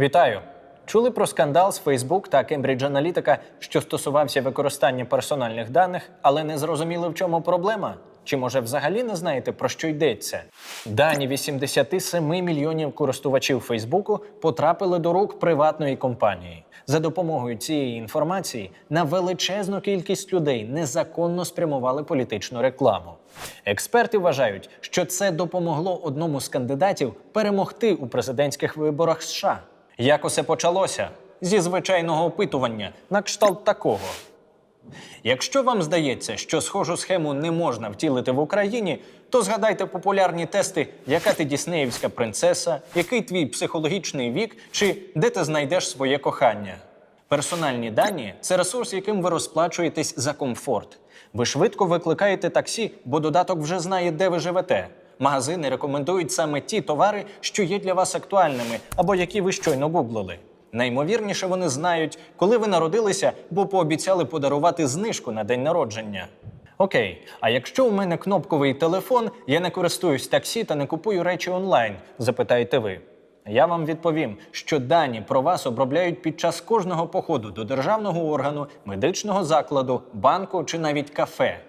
Вітаю! Чули про скандал з Facebook та Cambridge Analytica, що стосувався використання персональних даних, але не зрозуміли, в чому проблема? Чи може взагалі не знаєте, про що йдеться? Дані 87 мільйонів користувачів Фейсбуку потрапили до рук приватної компанії. За допомогою цієї інформації на величезну кількість людей незаконно спрямували політичну рекламу. Експерти вважають, що це допомогло одному з кандидатів перемогти у президентських виборах США. Як усе почалося? Зі звичайного опитування на кшталт такого. Якщо вам здається, що схожу схему не можна втілити в Україні, то згадайте популярні тести, яка ти діснеївська принцеса, який твій психологічний вік, чи де ти знайдеш своє кохання. Персональні дані це ресурс, яким ви розплачуєтесь за комфорт. Ви швидко викликаєте таксі, бо додаток вже знає, де ви живете. Магазини рекомендують саме ті товари, що є для вас актуальними, або які ви щойно гуглили. Наймовірніше, вони знають, коли ви народилися, бо пообіцяли подарувати знижку на день народження. Окей, а якщо у мене кнопковий телефон, я не користуюсь таксі та не купую речі онлайн, запитаєте ви. Я вам відповім, що дані про вас обробляють під час кожного походу до державного органу, медичного закладу, банку чи навіть кафе.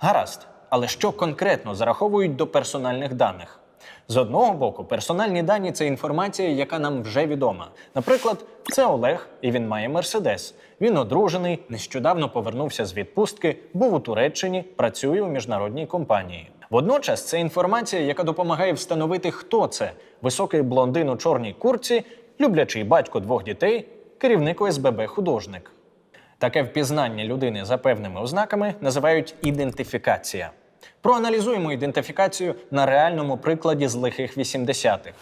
Гаразд, але що конкретно зараховують до персональних даних? З одного боку, персональні дані це інформація, яка нам вже відома. Наприклад, це Олег, і він має мерседес. Він одружений, нещодавно повернувся з відпустки, був у Туреччині, працює у міжнародній компанії. Водночас це інформація, яка допомагає встановити, хто це високий блондин у чорній курці, люблячий батько двох дітей, керівник ОСББ художник. Таке впізнання людини за певними ознаками називають ідентифікація. Проаналізуємо ідентифікацію на реальному прикладі з лихих 80-х.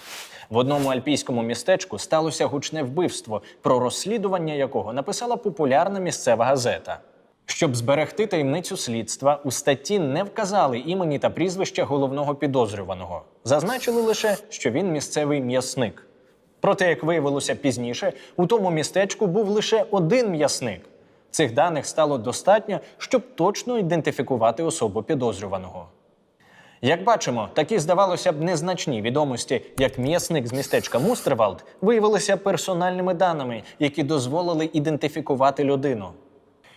В одному альпійському містечку сталося гучне вбивство, про розслідування якого написала популярна місцева газета. Щоб зберегти таємницю слідства, у статті не вказали імені та прізвища головного підозрюваного. Зазначили лише, що він місцевий м'ясник. Проте, як виявилося пізніше, у тому містечку був лише один м'ясник. Цих даних стало достатньо, щоб точно ідентифікувати особу підозрюваного. Як бачимо, такі, здавалося б, незначні відомості, як м'ясник з містечка Мустервалд, виявилися персональними даними, які дозволили ідентифікувати людину.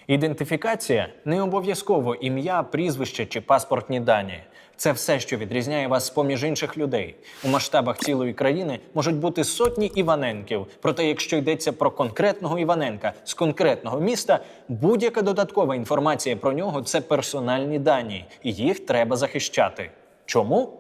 Ідентифікація не обов'язково ім'я, прізвище чи паспортні дані. Це все, що відрізняє вас з-поміж інших людей. У масштабах цілої країни можуть бути сотні Іваненків. Проте, якщо йдеться про конкретного Іваненка з конкретного міста, будь-яка додаткова інформація про нього це персональні дані, і їх треба захищати. Чому?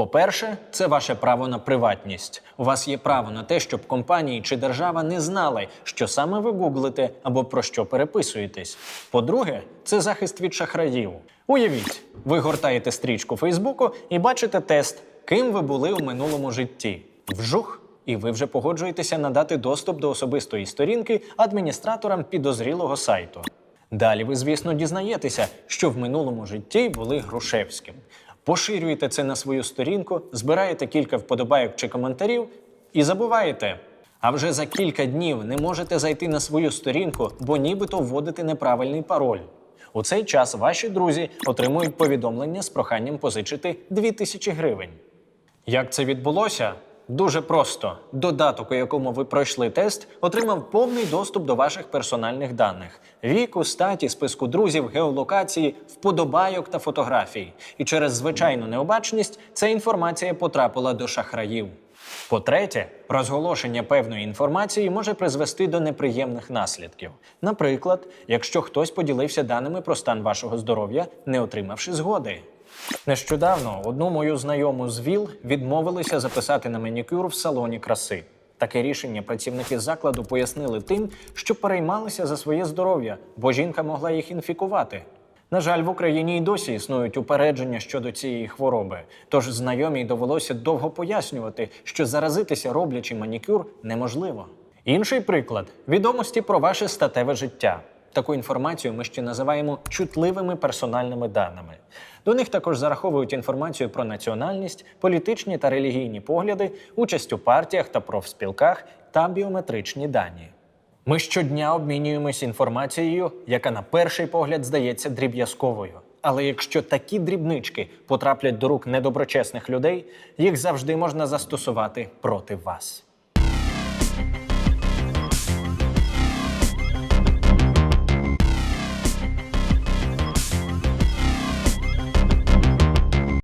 По-перше, це ваше право на приватність. У вас є право на те, щоб компанії чи держава не знали, що саме ви гуглите або про що переписуєтесь. По-друге, це захист від шахраїв. Уявіть, ви гортаєте стрічку Фейсбуку і бачите тест, ким ви були у минулому житті. Вжух, і ви вже погоджуєтеся надати доступ до особистої сторінки адміністраторам підозрілого сайту. Далі ви, звісно, дізнаєтеся, що в минулому житті були Грушевським. Поширюєте це на свою сторінку, збираєте кілька вподобайок чи коментарів і забуваєте. А вже за кілька днів не можете зайти на свою сторінку, бо нібито вводите неправильний пароль. У цей час ваші друзі отримують повідомлення з проханням позичити 2000 гривень. Як це відбулося? Дуже просто. Додаток, у якому ви пройшли тест, отримав повний доступ до ваших персональних даних: віку, статі, списку друзів, геолокації, вподобайок та фотографій. І через звичайну необачність ця інформація потрапила до шахраїв. По-третє, розголошення певної інформації може призвести до неприємних наслідків. Наприклад, якщо хтось поділився даними про стан вашого здоров'я, не отримавши згоди. Нещодавно одну мою знайому з ВІЛ відмовилися записати на манікюр в салоні краси. Таке рішення працівники закладу пояснили тим, що переймалися за своє здоров'я, бо жінка могла їх інфікувати. На жаль, в Україні й досі існують упередження щодо цієї хвороби. Тож знайомій довелося довго пояснювати, що заразитися роблячи манікюр неможливо. Інший приклад відомості про ваше статеве життя. Таку інформацію ми ще називаємо чутливими персональними даними. До них також зараховують інформацію про національність, політичні та релігійні погляди, участь у партіях та профспілках та біометричні дані. Ми щодня обмінюємось інформацією, яка на перший погляд здається дріб'язковою. Але якщо такі дрібнички потраплять до рук недоброчесних людей, їх завжди можна застосувати проти вас.